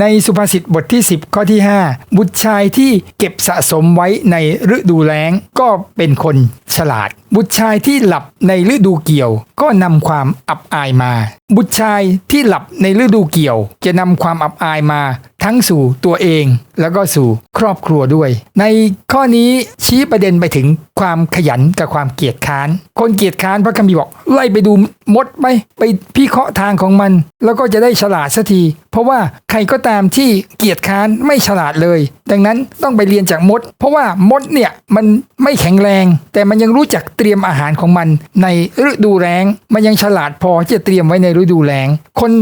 ในสุภาษิตบทที่ 10 ข้อที่ 5 บุตรชายที่เก็บสะสมไว้ในฤดูแล้งก็เป็นคนฉลาด บุตรชายที่หลับในฤดูเกี่ยว ก็นำความอับอายมา บุตรชายที่หลับในฤดูเกี่ยว จะนำความอับอายมา ทั้งสู่ตัวเอง แล้วก็สู่ครอบครัวด้วย ในข้อนี้ชี้ประเด็นไปถึงความขยันกับความเกียจค้าน คนเกียจค้านพระคัมภีร์บอก ไล่ไปดูมดไหมไปพิเคราะห์ทางของมัน แล้วก็จะได้ฉลาดสักที เพราะว่าใครก็ตามที่เกียจค้านไม่ฉลาดเลย ดังนั้นต้องไปเรียนจากมด เพราะว่ามดเนี่ยมันไม่แข็งแรง แต่มันยังรู้จักเตรียมอาหารของมันในฤดูแล้งมันยังฉลาดพอที่จะเตรียมไว้ในฤดูแล้งคน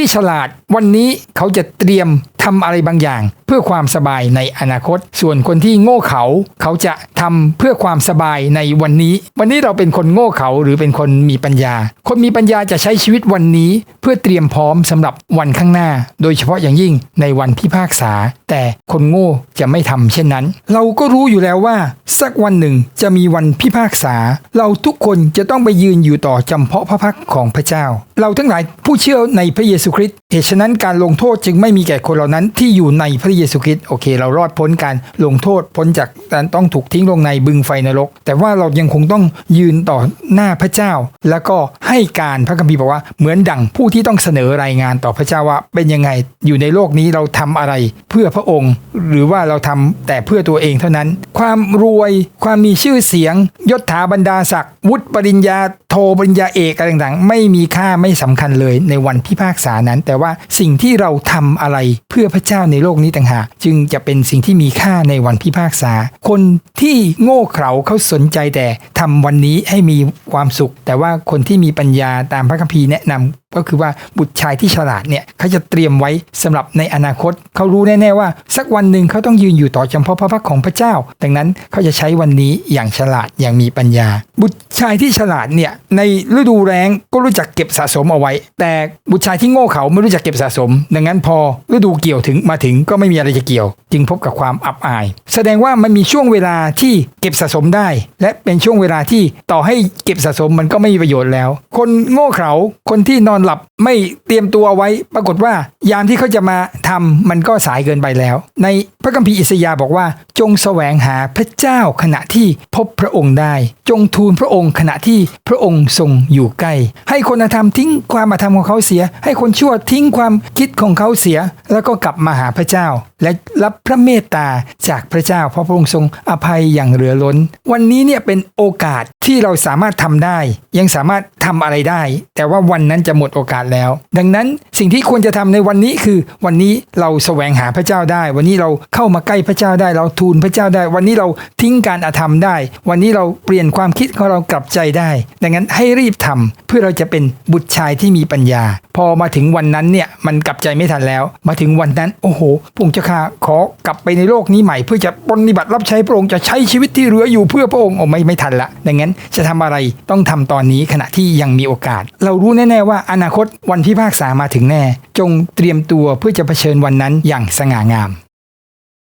ที่ฉลาดวันนี้เขาจะเตรียมทำอะไรบางอย่าง เพื่อความสบายในอนาคต ส่วนคนที่โง่เขาเขาจะทำเพื่อความสบายในวันนี้ วันนี้เราเป็นคนโง่เขาหรือเป็นคนมีปัญญา คนมีปัญญาจะใช้ชีวิตวันนี้ เพื่อเตรียมพร้อมสำหรับวันข้างหน้า โดยเฉพาะอย่างยิ่งในวันพิพากษา แต่คนโง่จะไม่ทำเช่นนั้น เราก็รู้อยู่แล้วว่า สักวันหนึ่งจะมีวันพิพากษา เราทุกคนจะต้องไปยืนอยู่ต่อจำเพาะพระพักของพระเจ้า เราทั้งหลายผู้เชื่อในพระเยซูคริสต์เหตุฉะนั้นการลงโทษจึงไม่มีแก่คนเหล่านั้นที่อยู่ในพระเยซูคริสต์โอเค เรารอดพ้นการลงโทษพ้นจากการต้องถูกทิ้งลงในบึงไฟนรก แต่ว่าเรายังคงต้องยืนต่อหน้าพระเจ้า แล้วก็ให้การพระคัมภีร์บอกว่าเหมือนดั่งผู้ที่ต้องเสนอรายงานต่อพระเจ้าว่า เป็นยังไงอยู่ในโลกนี้เราทำอะไรเพื่อพระองค์ หรือว่าเราทำแต่เพื่อตัวเองเท่านั้น ความรวยความมีชื่อเสียงยศถาบรรดาศักดิ์วุฒิปริญญาโทปริญญาเอกอะไรต่างๆ ไม่มีค่าไม่สำคัญเลยในวันพิพากษานั้น แต่ว่าสิ่งที่เราทำอะไรเพื่อพระเจ้าในโลกนี้ต่างหากจึงจะเป็นสิ่งที่มีค่าในวันพิพากษา คนที่โง่เขลาเขาสนใจแต่ทำวันนี้ให้มีความสุข แต่ว่าคนที่มีปัญญาตามพระคัมภีร์แนะนำ ก็คือว่าบุตรชายที่ฉลาดเนี่ยเขาจะเตรียมไว้สำหรับในอนาคต เขารู้แน่ๆว่า สักวันหนึ่งเขาต้องยืนอยู่ต่อจำเพาะพระพักตร์ของพระเจ้า ดังนั้นเขาจะใช้วันนี้อย่างฉลาดอย่างมีปัญญา บุตรชายที่ฉลาดเนี่ยในฤดูแล้งก็รู้จักเก็บสะสมเอาไว้ แต่บุตรชายที่โง่เขาไม่รู้จักเก็บสะสม ดังนั้นพอฤดูเกี่ยวถึงมาถึงก็ไม่มีอะไรจะเกี่ยว จึงพบกับความอับอาย แสดงว่ามันมีช่วงเวลาที่เก็บสะสมได้ และเป็นช่วงเวลาที่ต่อให้เก็บสะสมมันก็ไม่มีประโยชน์แล้ว คนโง่เขลาคนที่นอนหลับไม่เตรียมตัวไว้ ปรากฏว่ายามที่เขาจะมาทำมันก็สายเกินไปแล้ว ในพระคัมภีร์อิสยาห์บอกว่า จงแสวงหาพระเจ้าขณะที่พบพระองค์ได้ จงทูลพระองค์ขณะที่พระองค์ทรงอยู่ใกล้ ให้คนธรรมทิ้งความอาธรรมของเขาเสีย ให้คนชั่วทิ้งความคิดของเขาเสีย แล้วก็กลับมาหาพระเจ้า และรับพระเมตตาจากพระเจ้า เพราะพระองค์ทรงอภัยอย่างเหลือล้น วันนี้เนี่ยเป็นโอกาสที่เราสามารถทำได้ ยังสามารถทำอะไรได้ แต่ว่าวันนั้นจะหมดโอกาสแล้ว ดังนั้นสิ่งที่ควรจะทำในวันนี้คือ วันนี้เราแสวงหาพระเจ้าได้ วันนี้เราเข้ามาใกล้พระเจ้าได้เราทูลพระเจ้าได้ วันนี้เราทิ้งการอาธรรมได้ วันนี้เราเปลี่ยนความคิดของเรากลับใจได้ ดังนั้นให้รีบทำเพื่อเราจะเป็นบุตรชายที่มีปัญญา พอมาถึงวันนั้นเนี่ยมันกลับใจไม่ทันแล้ว มาถึงวันนั้น โอ้โหพระองค์เจ้าข้าขอกลับไปในโลกนี้ใหม่ เพื่อจะปฏิบัติรับใช้พระองค์จะใช้ชีวิตที่เหลืออยู่เพื่อพระองค์โอ้ไม่ไม่ทันละ ดังนั้นจะทำอะไรต้องทำตอนนี้ขณะที่ยังมีโอกาส เรารู้แน่ๆว่าอนาคตวันพิพากษามาถึงแน่ จงเตรียมตัวเพื่อจะเผชิญวันนั้นอย่างสง่างาม